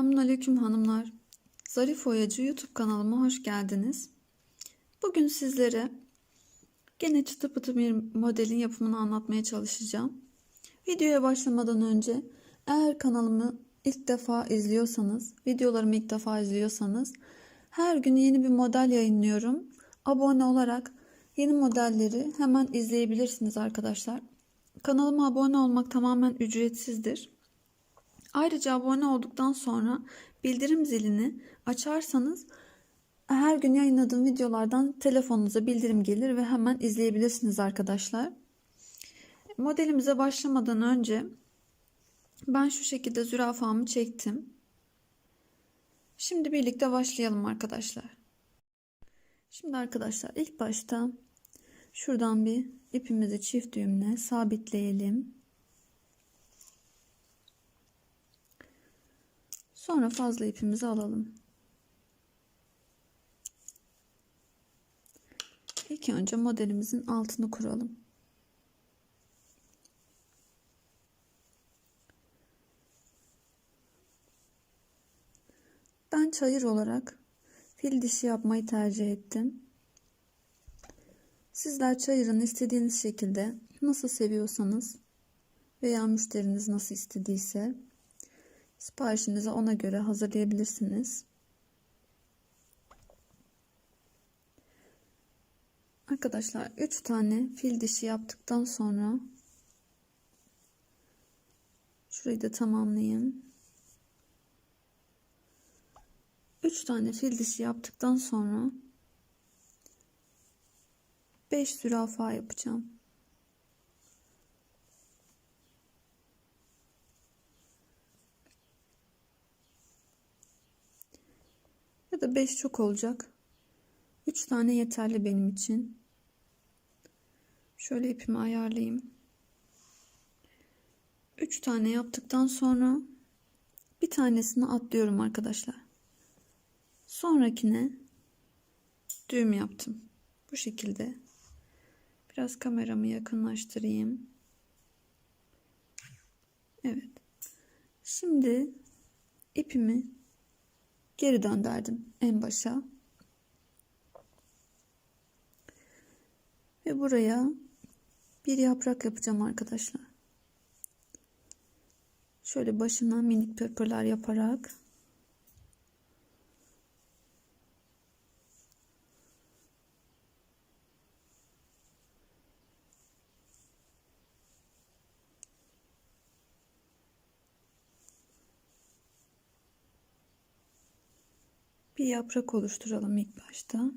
Selamünaleyküm hanımlar. Zarif Oyacı YouTube kanalıma hoş geldiniz. Bugün sizlere gene çıtı pıtı bir modelin yapımını anlatmaya çalışacağım. Videoya başlamadan önce eğer kanalımı ilk defa izliyorsanız, videolarımı ilk defa izliyorsanız her gün yeni bir model yayınlıyorum. Abone olarak yeni modelleri hemen izleyebilirsiniz arkadaşlar. Kanalıma abone olmak tamamen ücretsizdir. Ayrıca abone olduktan sonra bildirim zilini açarsanız her gün yayınladığım videolardan telefonunuza bildirim gelir ve hemen izleyebilirsiniz arkadaşlar. Modelimize başlamadan önce ben şu şekilde zürafamı çektim. Şimdi birlikte başlayalım arkadaşlar. Şimdi arkadaşlar ilk başta şuradan bir ipimizi çift düğümle sabitleyelim. Sonra fazla ipimizi alalım. İlk önce modelimizin altını kuralım. Ben çayır olarak fil dişi yapmayı tercih ettim. Sizler çayırın istediğiniz şekilde nasıl seviyorsanız veya müşteriniz nasıl istediyse siparişinizi ona göre hazırlayabilirsiniz. Arkadaşlar 3 tane fil dişi yaptıktan sonra şurayı da tamamlayayım. 3 tane fil dişi yaptıktan sonra 5 zürafa yapacağım. Ya da 5 çok olacak. 3 tane yeterli benim için. Şöyle ipimi ayarlayayım. 3 tane yaptıktan sonra bir tanesini atlıyorum arkadaşlar. Sonrakine düğüm yaptım. Bu şekilde. Biraz kameramı yakınlaştırayım. Evet. Şimdi ipimi geri döndürdüm en başa. Ve buraya bir yaprak yapacağım arkadaşlar. Şöyle başına minik pöpürler yaparak bir yaprak oluşturalım ilk başta.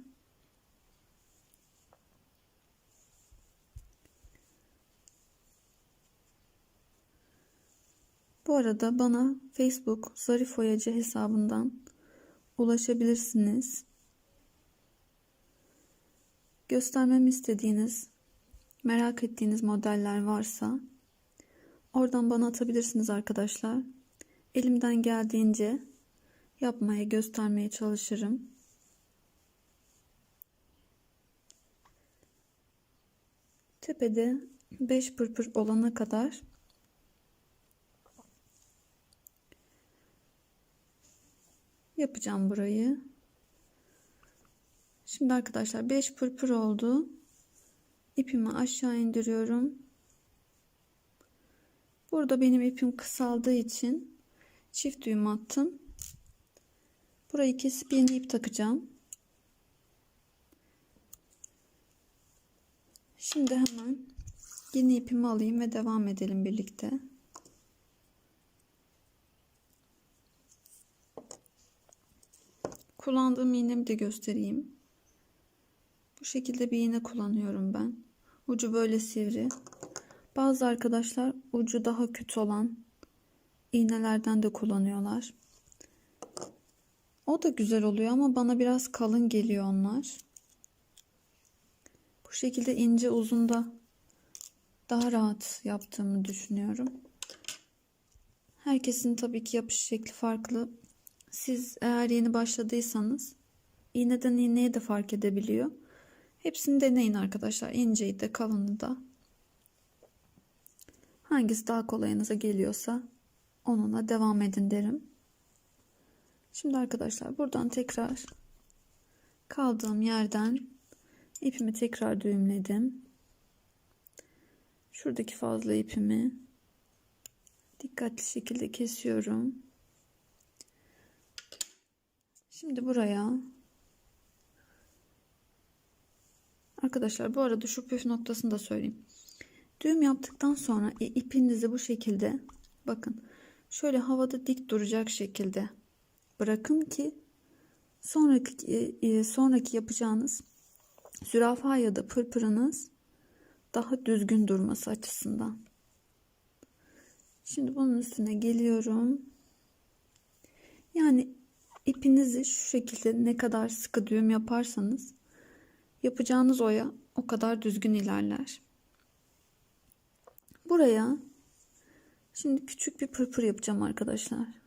Bu arada bana Facebook Zarif Oyacı hesabından ulaşabilirsiniz. Göstermemi istediğiniz, merak ettiğiniz modeller varsa oradan bana atabilirsiniz arkadaşlar. Elimden geldiğince yapmaya, göstermeye çalışırım. Tepede 5 pırpır olana kadar yapacağım burayı. Şimdi arkadaşlar 5 pırpır oldu. İpimi aşağı indiriyorum. Burada benim ipim kısaldığı için çift düğüm attım. Burayı kesip yeni ip takacağım. Şimdi hemen yeni ipimi alayım ve devam edelim birlikte. Kullandığım iğnemi de göstereyim. Bu şekilde bir iğne kullanıyorum ben. Ucu böyle sivri. Bazı arkadaşlar ucu daha kötü olan iğnelerden de kullanıyorlar. O da güzel oluyor ama bana biraz kalın geliyor onlar. Bu şekilde ince uzun da daha rahat yaptığımı düşünüyorum. Herkesin tabii ki yapış şekli farklı. Siz eğer yeni başladıysanız iğneden iğneye de fark edebiliyor. Hepsini deneyin arkadaşlar. İnceyi de kalını da. Hangisi daha kolayınıza geliyorsa onunla devam edin derim. Şimdi arkadaşlar buradan tekrar kaldığım yerden ipimi tekrar düğümledim. Şuradaki fazla ipimi dikkatli şekilde kesiyorum. Şimdi buraya arkadaşlar bu arada şu püf noktasını da söyleyeyim. Düğüm yaptıktan sonra ipinizi bu şekilde bakın şöyle havada dik duracak şekilde bırakın ki sonraki sonraki yapacağınız zürafa ya da pırpırınız daha düzgün durması açısından. Şimdi bunun üstüne geliyorum. Yani ipinizi şu şekilde ne kadar sıkı düğüm yaparsanız yapacağınız oya o kadar düzgün ilerler. Buraya şimdi küçük bir pırpır yapacağım arkadaşlar.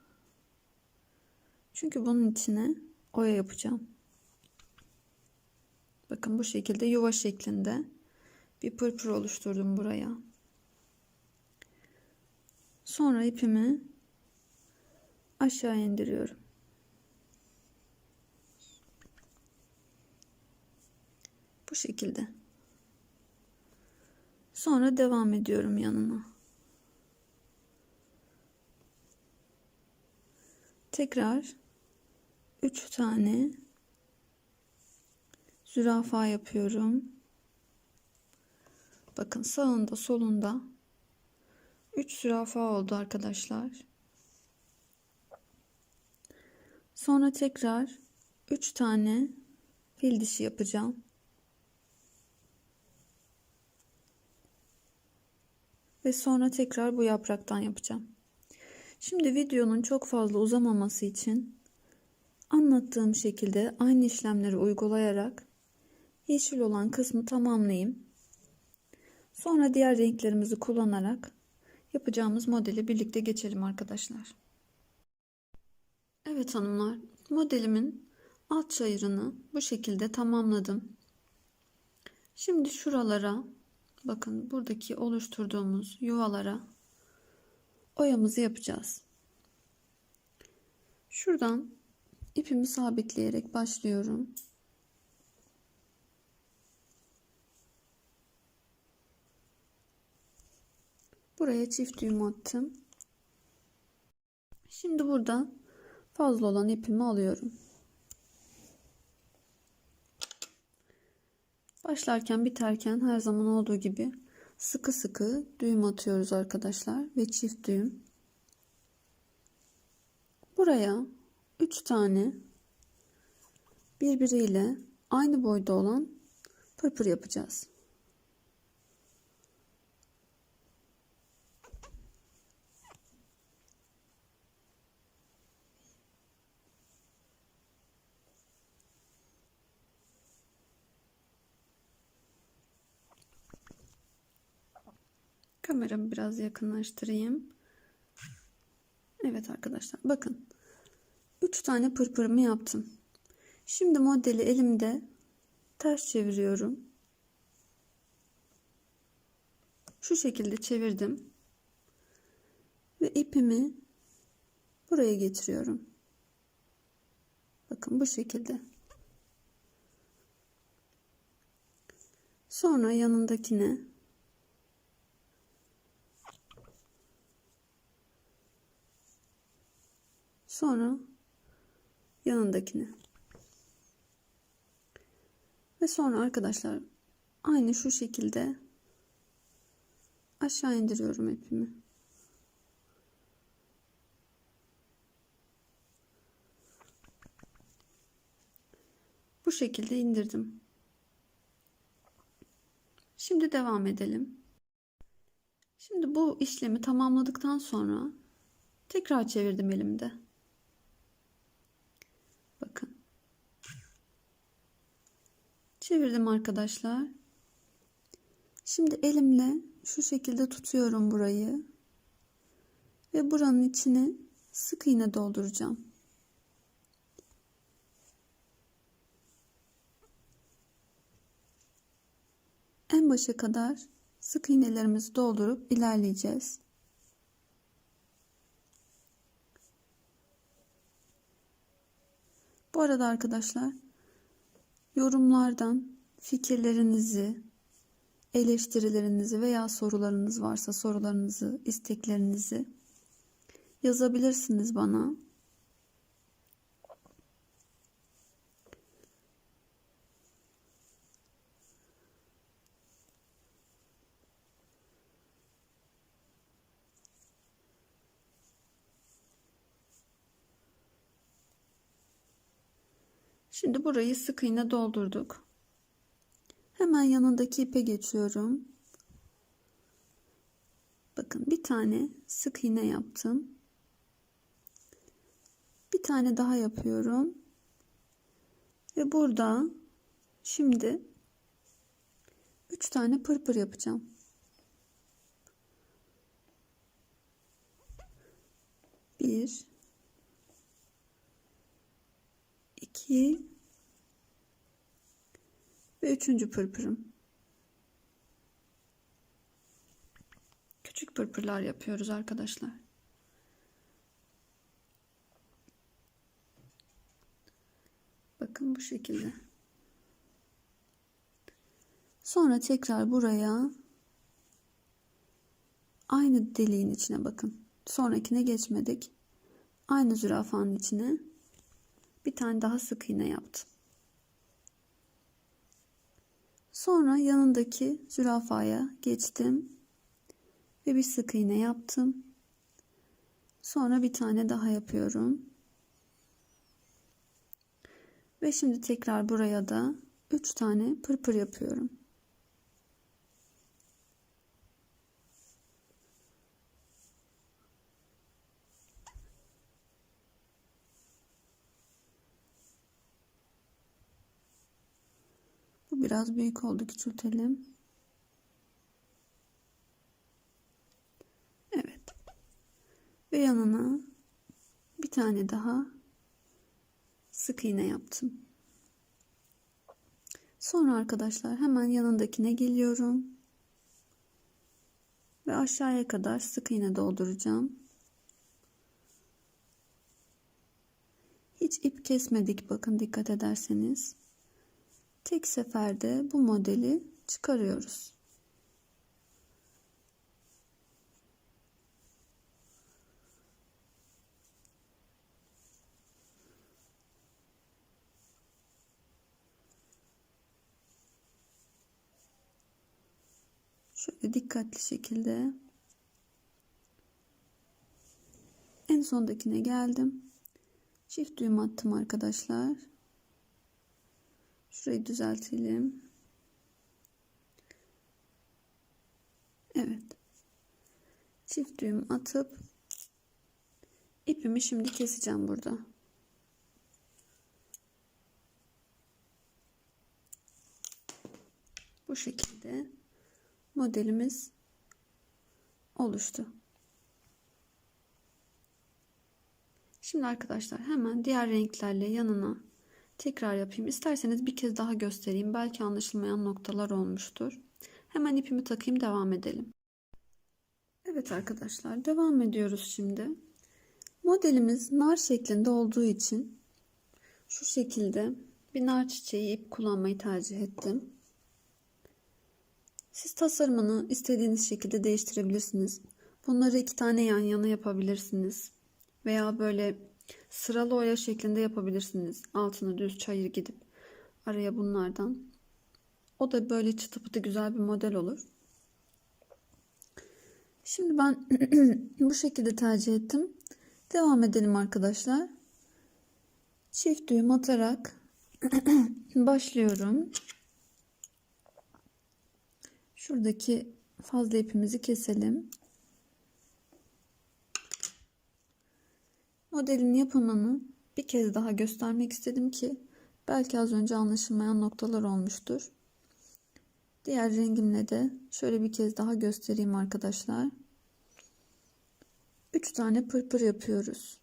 Çünkü bunun içine oya yapacağım. Bakın bu şekilde yuva şeklinde bir pırpır oluşturdum buraya. Sonra ipimi aşağı indiriyorum. Bu şekilde. Sonra devam ediyorum yanına. Tekrar 3 tane zürafa yapıyorum. Bakın sağında solunda 3 zürafa oldu arkadaşlar. Sonra tekrar 3 tane fil dişi yapacağım. Ve sonra tekrar bu yapraktan yapacağım. Şimdi videonun çok fazla uzamaması için anlattığım şekilde aynı işlemleri uygulayarak yeşil olan kısmı tamamlayayım. Sonra diğer renklerimizi kullanarak yapacağımız modeli birlikte geçelim arkadaşlar. Evet hanımlar, modelimin alt çayırını bu şekilde tamamladım. Şimdi şuralara bakın buradaki oluşturduğumuz yuvalara oyamızı yapacağız. Şuradan ipimi sabitleyerek başlıyorum. Buraya çift düğüm attım. Şimdi burada fazla olan ipimi alıyorum. Başlarken biterken her zaman olduğu gibi sıkı sıkı düğüm atıyoruz arkadaşlar ve çift düğüm. Buraya 3 tane birbiriyle aynı boyda olan pırpır yapacağız. Kameramı biraz yakınlaştırayım. Evet arkadaşlar bakın. 3 tane pırpırımı yaptım. Şimdi modeli elimde ters çeviriyorum. Şu şekilde çevirdim. Ve ipimi buraya getiriyorum. Bakın bu şekilde. Sonra yanındakine Sonra yanındakini. Ve sonra arkadaşlar aynı şu şekilde aşağı indiriyorum ipimi. Bu şekilde indirdim. Şimdi devam edelim. Şimdi bu işlemi tamamladıktan sonra tekrar çevirdim elimde. Bakın. Çevirdim arkadaşlar. Şimdi elimle şu şekilde tutuyorum burayı. Ve buranın içine sık iğne dolduracağım. En başa kadar sık iğnelerimizi doldurup ilerleyeceğiz. Bu arada arkadaşlar yorumlardan fikirlerinizi, eleştirilerinizi veya sorularınız varsa sorularınızı, isteklerinizi yazabilirsiniz bana. Şimdi burayı sık iğne doldurduk. Hemen yanındaki ipe geçiyorum. Bakın bir tane sık iğne yaptım. Bir tane daha yapıyorum. Ve burada şimdi 3 tane pırpır yapacağım. Bir, iki ve üçüncü pırpırım. Küçük pırpırlar yapıyoruz arkadaşlar. Bakın bu şekilde. Sonra tekrar buraya aynı deliğin içine bakın. Sonrakine geçmedik. Aynı zürafanın içine bir tane daha sık iğne yaptım. Sonra yanındaki zürafaya geçtim ve bir sık iğne yaptım. Sonra bir tane daha yapıyorum. Ve şimdi tekrar buraya da 3 tane pırpır yapıyorum. Biraz büyük oldu küçültelim. Evet. Ve yanına bir tane daha sık iğne yaptım. Sonra arkadaşlar hemen yanındakine geliyorum. Ve aşağıya kadar sık iğne dolduracağım. Hiç ip kesmedik bakın dikkat ederseniz. Tek seferde bu modeli çıkarıyoruz. Şöyle dikkatli şekilde en sondakine geldim. Çift düğüm attım arkadaşlar. Şurayı düzeltelim. Evet. Çift düğüm atıp ipimi şimdi keseceğim burada. Bu şekilde modelimiz oluştu. Şimdi arkadaşlar hemen diğer renklerle yanına tekrar yapayım. İsterseniz bir kez daha göstereyim. Belki anlaşılmayan noktalar olmuştur. Hemen ipimi takayım devam edelim. Evet arkadaşlar devam ediyoruz şimdi. Modelimiz nar şeklinde olduğu için şu şekilde bir nar çiçeği ip kullanmayı tercih ettim. Siz tasarımını istediğiniz şekilde değiştirebilirsiniz. Bunları iki tane yan yana yapabilirsiniz. Veya böyle sıralı oya şeklinde yapabilirsiniz. Altına düz çayır gidip araya bunlardan. O da böyle çıtı pıtı güzel bir model olur. Şimdi ben bu şekilde tercih ettim. Devam edelim arkadaşlar. Çift düğüm atarak başlıyorum. Şuradaki fazla ipimizi keselim. Modelin yapımını bir kez daha göstermek istedim ki belki az önce anlaşılmayan noktalar olmuştur. Diğer rengimle de şöyle bir kez daha göstereyim arkadaşlar. 3 tane pırpır yapıyoruz.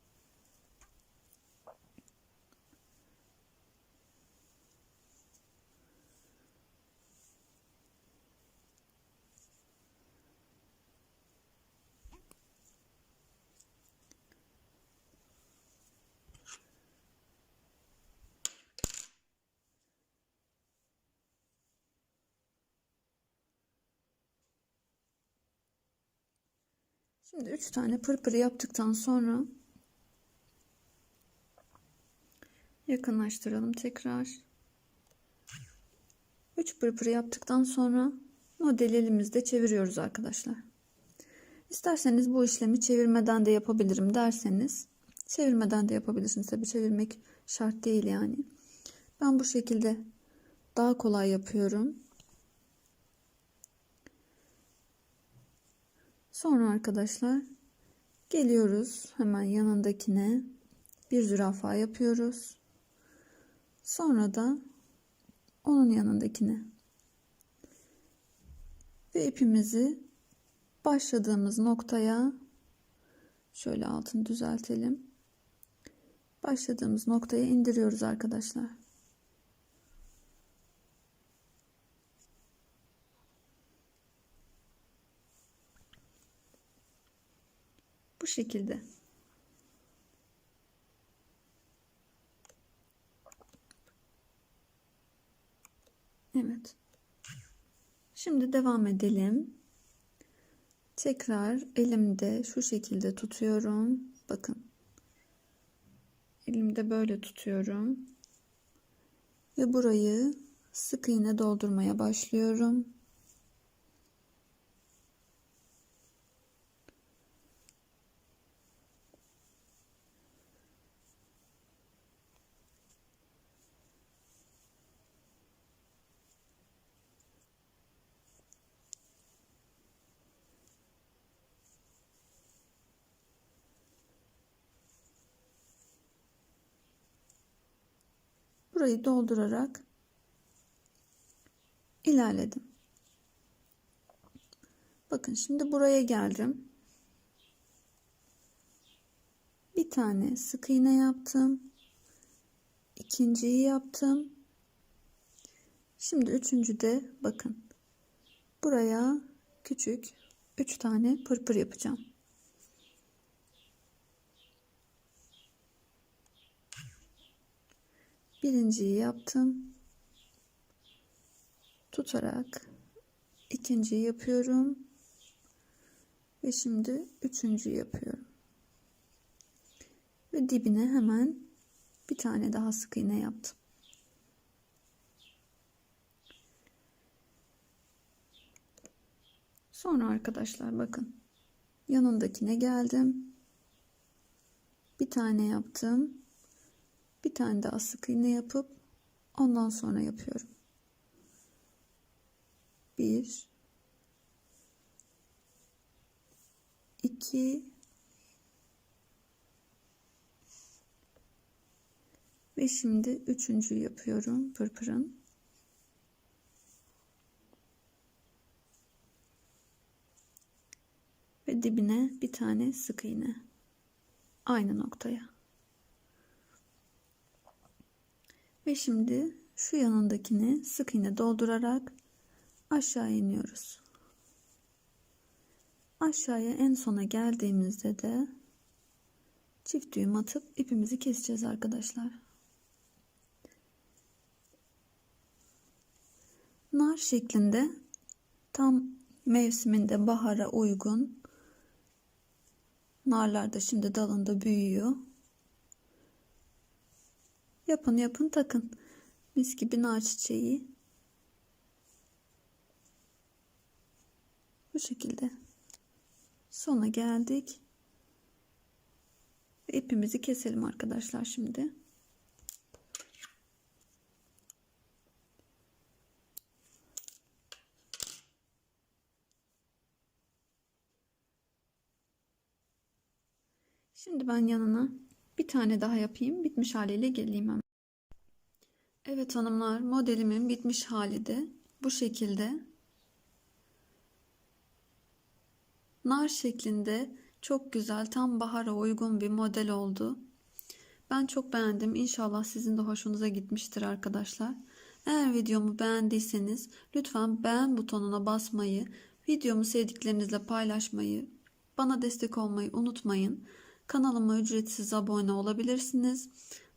Şimdi 3 tane pırpır yaptıktan sonra yakınlaştıralım tekrar. 3 pırpır yaptıktan sonra modeli elimizde çeviriyoruz arkadaşlar. İsterseniz bu işlemi çevirmeden de yapabilirim derseniz çevirmeden de yapabilirsiniz. Tabi çevirmek şart değil yani. Ben bu şekilde daha kolay yapıyorum. Sonra arkadaşlar geliyoruz hemen yanındakine bir zürafa yapıyoruz. Sonra da onun yanındakine ve ipimizi başladığımız noktaya şöyle altını düzeltelim. Başladığımız noktaya indiriyoruz arkadaşlar. Şekilde. Evet. Şimdi devam edelim. Tekrar elimde şu şekilde tutuyorum. Bakın. Elimde böyle tutuyorum. Ve burayı sık iğne doldurmaya başlıyorum. Burayı doldurarak ilerledim. Bakın şimdi buraya geldim. Bir tane sık iğne yaptım. İkinciyi yaptım. Şimdi üçüncü de bakın. Buraya küçük üç tane pırpır yapacağım. Birinciyi yaptım. Tutarak ikinciyi yapıyorum. Ve şimdi üçüncüyü yapıyorum. Ve dibine hemen bir tane daha sık iğne yaptım. Sonra arkadaşlar bakın. Yanındakine geldim. Bir tane yaptım bir tane daha sık iğne yapıp ondan sonra yapıyorum. Bir, iki ve şimdi üçüncü yapıyorum pırpırın. Ve dibine bir tane sık iğne. Aynı noktaya. Ve şimdi şu yanındakini sık iğne doldurarak aşağı iniyoruz. Aşağıya en sona geldiğimizde de çift düğüm atıp ipimizi keseceğiz arkadaşlar. Nar şeklinde tam mevsiminde bahara uygun narlar da şimdi dalında büyüyor. Yapın yapın takın. Mis gibi nar çiçeği. Bu şekilde. Sona geldik. İpimizi keselim arkadaşlar şimdi. Şimdi ben yanına bir tane daha yapayım. Bitmiş haliyle geleyim hemen. Evet hanımlar modelimin bitmiş hali de bu şekilde. Nar şeklinde çok güzel tam bahara uygun bir model oldu. Ben çok beğendim. İnşallah sizin de hoşunuza gitmiştir arkadaşlar. Eğer videomu beğendiyseniz lütfen beğen butonuna basmayı, videomu sevdiklerinizle paylaşmayı, bana destek olmayı unutmayın. Kanalıma ücretsiz abone olabilirsiniz.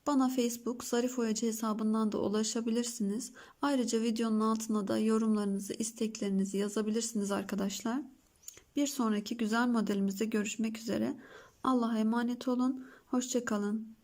Bana Facebook Zarif Oyacı hesabından da ulaşabilirsiniz. Ayrıca videonun altına da yorumlarınızı, isteklerinizi yazabilirsiniz arkadaşlar. Bir sonraki güzel modelimizde görüşmek üzere. Allah'a emanet olun. Hoşçakalın.